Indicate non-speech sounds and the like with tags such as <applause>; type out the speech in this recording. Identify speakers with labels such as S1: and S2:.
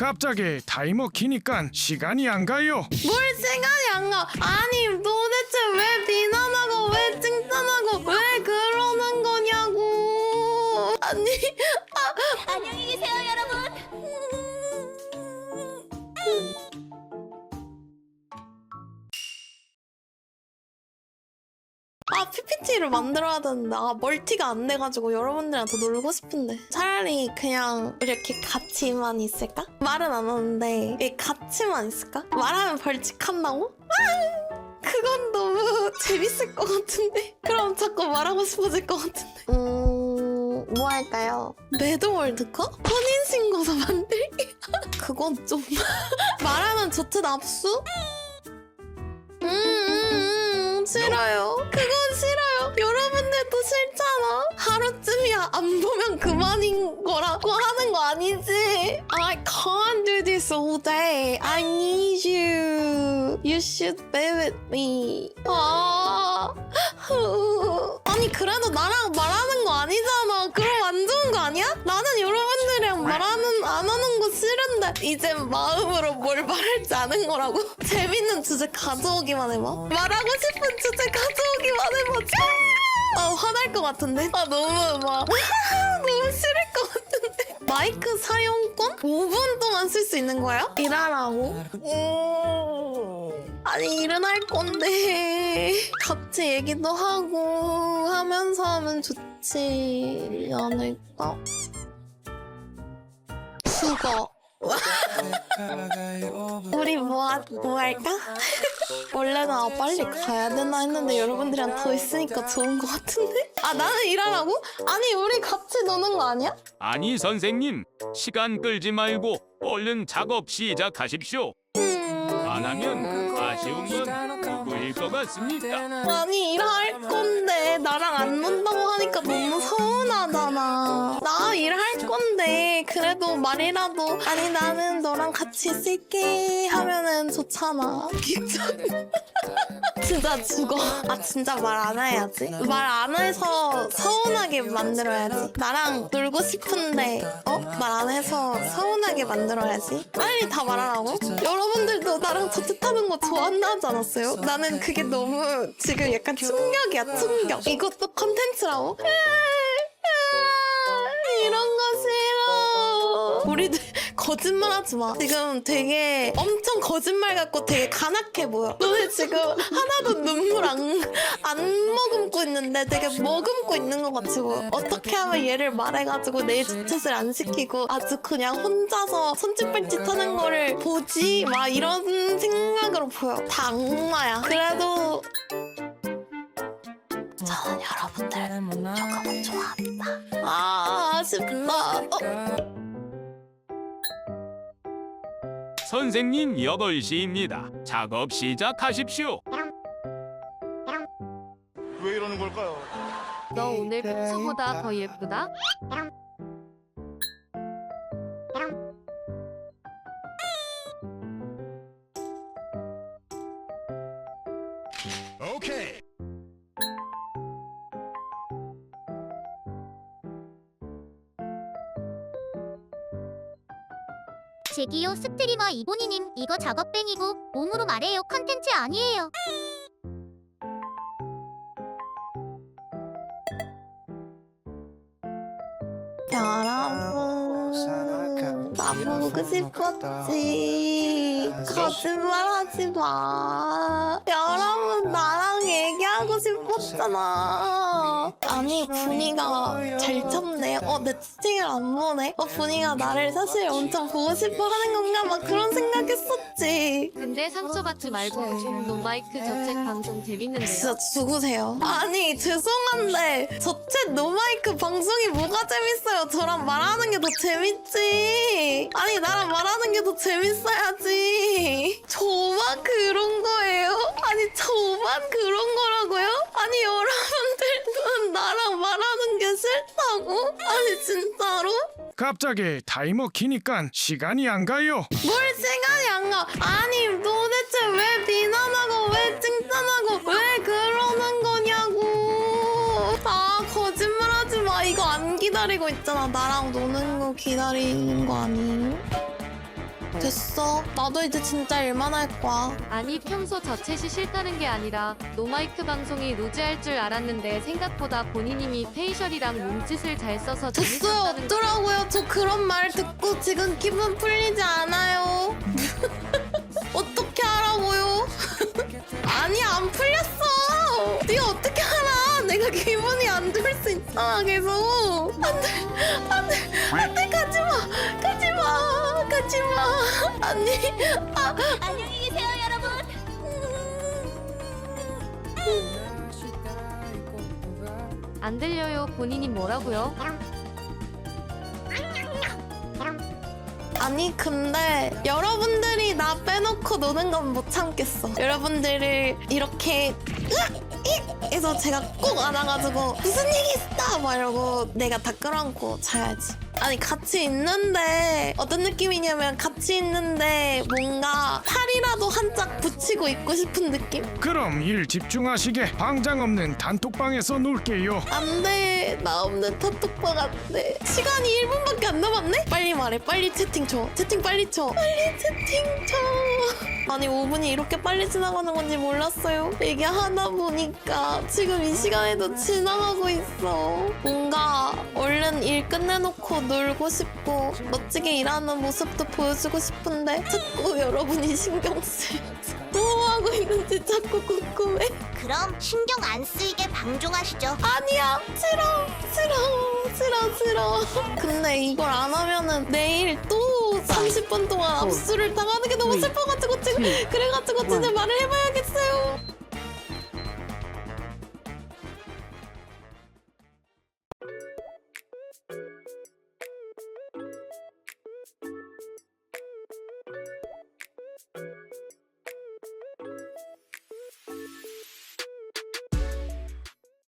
S1: 갑자기 타이머 키니까 시간이 안 가요.
S2: 뭘 생각이 안 가? 아니 도대체 왜 비난하고 왜 칭찬하고 왜 그러는 거냐고? 아니
S3: 안녕히 계세요,
S2: PPT를 만들어야 되는데 아 멀티가 안 돼가지고 여러분들이랑 더 놀고 싶은데 차라리 그냥 이렇게 같이만 있을까? 말은 안 하는데 이 같이만 있을까? 말하면 벌칙한다고? 아, 그건 너무 <laughs> 재밌을 것 같은데 그럼 자꾸 말하고 싶어질 것 같은데 음... 뭐 할까요? 매드월드컵? 혼인신고서 만들기? <laughs> 그건 좀 <laughs> 말하면 저트 납수? 음, 음, 음, 싫어요. 그건 야 안 보면 그만인 거라고 하는 거 아니지? I can't do this all day. I need you. You should be with me. 아, 아니 그래도 나랑 말하는 이제 마음으로 뭘 말할지 아는 거라고? <laughs> 재밌는 주제 가져오기만 해봐. 말하고 싶은 주제 가져오기만 해봐. 아 화날 것 같은데? 아 너무 막 <laughs> 너무 싫을 것 같은데? 마이크 사용권 5분 동안 쓸 수 있는 거야? 일하라고? 음... 아니 일은 할 건데 같이 얘기도 하고 하면서 하면 좋지 않을까? 죽어. 우리 뭐, 하- 뭐 할까? 원래 나 빨리 가야 되나 했는데 여러분들이랑 더 있으니까 좋은 것 같은데? 아 나는 일하라고? 아니 우리 같이 노는 거 아니야?
S4: 아니 선생님 시간 끌지 말고 얼른 작업 시작하십시오.
S2: 음...
S4: 안 하면 아쉬운 건 누구일 것 같습니다.
S2: 아니 일할 건데 나랑 안 논다고 하니까 너무 서운하잖아. 나 일할 건데 그래도 말이라도 아니 나는 너랑 같이 있을게 하면은 좋잖아. <laughs> 진짜 죽어. 아 진짜 말 안 해야지. 말 안 해서 서운하게 만들어야지. 나랑 놀고 싶은데 어? 말 안 해서 서운하게 만들어야지. 빨리 다 말하라고? 여러분들도 나랑 자칫하는 거 좋아한다지 않았어요? 나는 그게 너무 지금 약간 충격이야 충격. 이것도 컨텐츠라고? 우리들 <laughs> 거짓말하지 마. 지금 되게 엄청 거짓말 같고 되게 간악해 보여. 너네 지금 하나도 눈물 안, 안 머금고 있는데 되게 머금고 있는 것 보여. 어떻게 하면 얘를 말해가지고 내일 주챗을 안 시키고 아주 그냥 혼자서 손짓발짓 하는 거를 보지? 막 이런 생각으로 보여. 다 악마야. 그래도 저는 여러분들 조금은 좋아합니다. 아, 아쉽다. 어?
S4: 선생님 8시입니다. 작업 시작하십시오.
S5: 왜 이러는 걸까요?
S6: 너 오늘 평소보다 더 예쁘다?
S5: 오케이.
S3: 제기요 스트리머 이보니님 이거 작업뱅이고 몸으로 말해요 컨텐츠 아니에요.
S2: 여러분, 나 보고 싶었지. 거짓말하지 마. 여러분, 나랑 얘기하고 싶었잖아. 아니, 분이가 잘 참네. 어, 내 채팅을 안 보네. 어, 분이가 나를 사실 엄청 보고 싶어 하는 건가? 막 그런 생각했었지.
S6: 근데 상처받지 말고 노마이크 저책 방송 재밌는데요?
S2: 진짜 죽으세요. 아니 죄송한데 저챗 노마이크 방송이 뭐가 재밌어요? 저랑 말하는 게 더 재밌지. 아니 나랑 말하는 게 더 재밌어야지. 저만 그런 거예요? 아니 저만 그런 거라고요? 아니 여러분들도 나랑 말하는 게 싫다고? 아니 진짜로?
S1: 갑자기 타이머 키니까 시간이 안 가요.
S2: 뭘 생각이 안 가? 아니 도대체 왜 비난하고 왜 칭찬하고 왜 그러는 거냐고? 아 거짓말하지 마. 이거 안 기다리고 있잖아. 나랑 노는 거 기다리는 거 아니에요? 됐어. 나도 이제 진짜 일만 할 거야.
S6: 아니 평소 저챗이 싫다는 게 아니라 노마이크 방송이 루즈할 줄 알았는데 생각보다 본인님이 페이셜이랑 몸짓을 잘 써서
S2: 됐어요.
S6: 재밌었다는 거
S2: 어쩌라고요. 저 그런 말 듣고 지금 기분 풀리지 않아요. <laughs> 어떻게 하라고요? <laughs> 아니 안 풀렸어. 네가 어떻게 알아? 내가 기분이 안 좋을 수 있잖아 계속. 안돼 안돼 안돼 가지마 가지마. 아니 아
S3: 안녕히 계세요, 여러분.
S6: 안 들려요 본인님 뭐라고요?
S2: 아니 근데 여러분들이 나 빼놓고 노는 건 못 참겠어. 여러분들을 이렇게 으악! 이! 해서 제가 꼭 안아가지고 무슨 얘기 있다 막 이러고 내가 다 끌어안고 자야지. 아니 같이 있는데 어떤 느낌이냐면 같이 있는데 뭔가 한짝 붙이고 있고 싶은 느낌?
S1: 그럼 일 집중하시게. 방장 없는 단톡방에서 놀게요.
S2: 안 돼. 나 없는 톡톡방 안 돼. 시간이 1분밖에 안 남았네? 빨리 말해. 빨리 채팅 쳐 채팅 빨리 쳐. 빨리 채팅 쳐. 아니 5분이 이렇게 빨리 지나가는 건지 몰랐어요. 이게 하다 보니까 지금 이 시간에도 지나가고 있어. 뭔가 얼른 일 끝내놓고 놀고 싶고 멋지게 일하는 모습도 보여주고 싶은데 자꾸 여러분이 신경 쓰여서 뭐 하고 있는지 자꾸 궁금해.
S3: 그럼 신경 안 쓰이게 방종하시죠.
S2: 아니야 싫어 싫어 싫어 싫어. 근데 이걸 안 하면은 내일 또 30분 동안 압수를 당하는 게 너무 슬퍼가지고 지금 그래가지고 진짜 말을 해봐야겠어요